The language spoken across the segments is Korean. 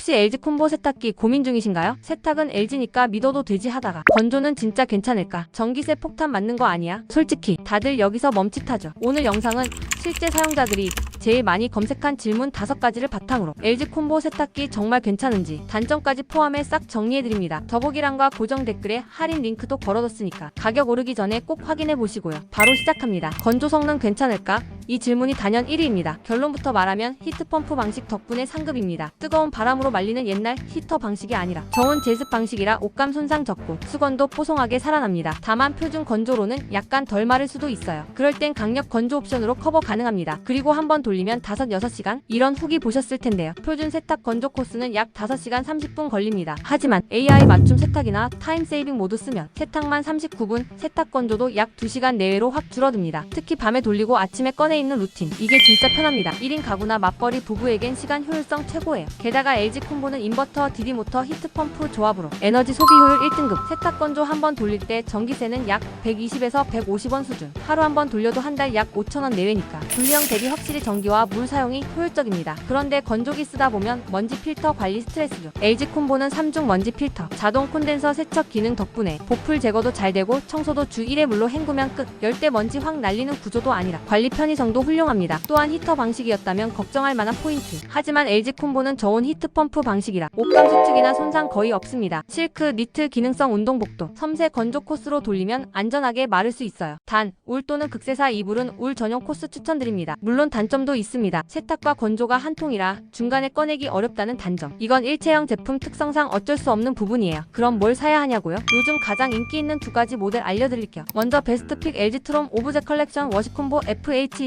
혹시 LG 콤보 세탁기 고민 중이신가요? 세탁은 LG니까 믿어도 되지 하다가 건조는 진짜 괜찮을까? 전기세 폭탄 맞는 거 아니야? 솔직히 다들 여기서 멈칫하죠. 오늘 영상은 실제 사용자들이 제일 많이 검색한 질문 5가지를 바탕으로 LG 콤보 세탁기 정말 괜찮은지 단점까지 포함해 싹 정리해드립니다. 더보기란과 고정 댓글에 할인 링크도 걸어뒀으니까 가격 오르기 전에 꼭 확인해 보시고요. 바로 시작합니다. 건조 성능 괜찮을까? 이 질문이 단연 1위입니다. 결론부터 말하면 히트펌프 방식 덕분에 상급입니다. 뜨거운 바람으로 말리는 옛날 히터 방식이 아니라 저온 제습 방식이라 옷감 손상 적고 수건도 뽀송하게 살아납니다. 다만 표준 건조로는 약간 덜 마를 수도 있어요. 그럴 땐 강력 건조 옵션으로 커버 가능합니다. 그리고 한번 돌리면 5, 6시간? 이런 후기 보셨을 텐데요. 표준 세탁 건조 코스는 약 5시간 30분 걸립니다. 하지만 AI 맞춤 세탁이나 타임 세이빙 모드 쓰면 세탁만 39분, 세탁 건조도 약 2시간 내외로 확 줄어듭니다. 특히 밤에 돌리고 아침에 꺼내 입는 루틴. 이게 진짜 편합니다. 1인 가구나 맞벌이 부부에겐 시간 효율성 최고예요. 게다가 LG 콤보는 인버터, DD 모터, 히트펌프 조합으로 에너지 소비 효율 1등급. 세탁 건조 한 번 돌릴 때 전기세는 약 120에서 150원 수준. 하루 한 번 돌려도 한 달 약 5천원 내외니까. 분리형 대비 확실히 전기와 물 사용이 효율적입니다. 그런데 건조기 쓰다 보면 먼지 필터 관리 스트레스죠. LG 콤보는 3중 먼지 필터, 자동 콘덴서 세척 기능 덕분에 보풀 제거도 잘 되고 청소도 주 1회 물로 헹구면 끝. 열대 먼지 확 날리는 구조도 아니라 관리 편의 성도 훌륭합니다. 또한 히터 방식이었다면 걱정할 만한 포인트. 하지만 LG 콤보는 저온 히트 펌프 방식이라 옷감 수축이나 손상 거의 없습니다. 실크, 니트 기능성 운동복도 섬세 건조 코스로 돌리면 안전하게 마를 수 있어요. 단, 울 또는 극세사 이불은 울 전용 코스 추천드립니다. 물론 단점도 있습니다. 세탁과 건조가 한 통이라 중간에 꺼내기 어렵다는 단점. 이건 일체형 제품 특성상 어쩔 수 없는 부분이에요. 그럼 뭘 사야 하냐고요? 요즘 가장 인기 있는 두 가지 모델 알려드릴게요. 먼저 베스트픽 LG 트롬 오브제 컬렉션 워시콤보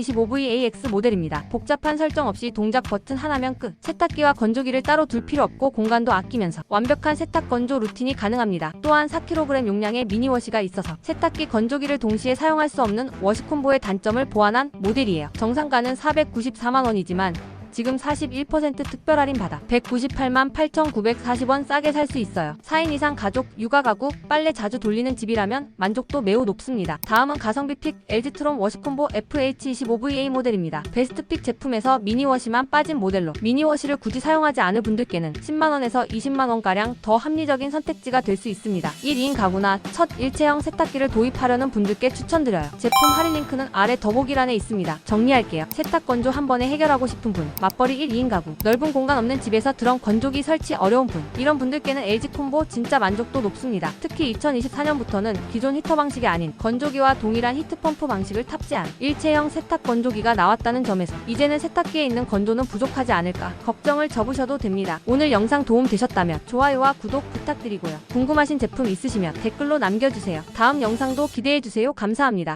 FH25VAX 모델입니다. 복잡한 설정 없이 동작 버튼 하나면 끝. 세탁기와 건조기를 따로 둘 필요 없고 공간도 아끼면서 완벽한 세탁 건조 루틴이 가능합니다. 또한 4kg 용량의 미니 워시가 있어서 세탁기 건조기를 동시에 사용할 수 없는 워시 콤보의 단점을 보완한 모델이에요. 정상가는 494만 원이지만 지금 41% 특별 할인 받아 198만 8,940원 싸게 살 수 있어요. 4인 이상 가족, 육아 가구, 빨래 자주 돌리는 집이라면 만족도 매우 높습니다. 다음은 가성비 픽 LG트롬 워시콤보 FH25VA 모델입니다. 베스트 픽 제품에서 미니워시만 빠진 모델로 미니워시를 굳이 사용하지 않을 분들께는 10만원에서 20만원가량 더 합리적인 선택지가 될 수 있습니다. 1인 가구나 첫 일체형 세탁기를 도입하려는 분들께 추천드려요. 제품 할인 링크는 아래 더보기란에 있습니다. 정리할게요. 세탁 건조 한 번에 해결하고 싶은 분, 맞벌이 1, 2인 가구, 넓은 공간 없는 집에서 드럼 건조기 설치 어려운 분, 이런 분들께는 LG 콤보 진짜 만족도 높습니다. 특히 2024년부터는 기존 히터 방식이 아닌 건조기와 동일한 히트펌프 방식을 탑재한 일체형 세탁 건조기가 나왔다는 점에서 이제는 세탁기에 있는 건조는 부족하지 않을까 걱정을 접으셔도 됩니다. 오늘 영상 도움 되셨다면 좋아요와 구독 부탁드리고요. 궁금하신 제품 있으시면 댓글로 남겨주세요. 다음 영상도 기대해주세요. 감사합니다.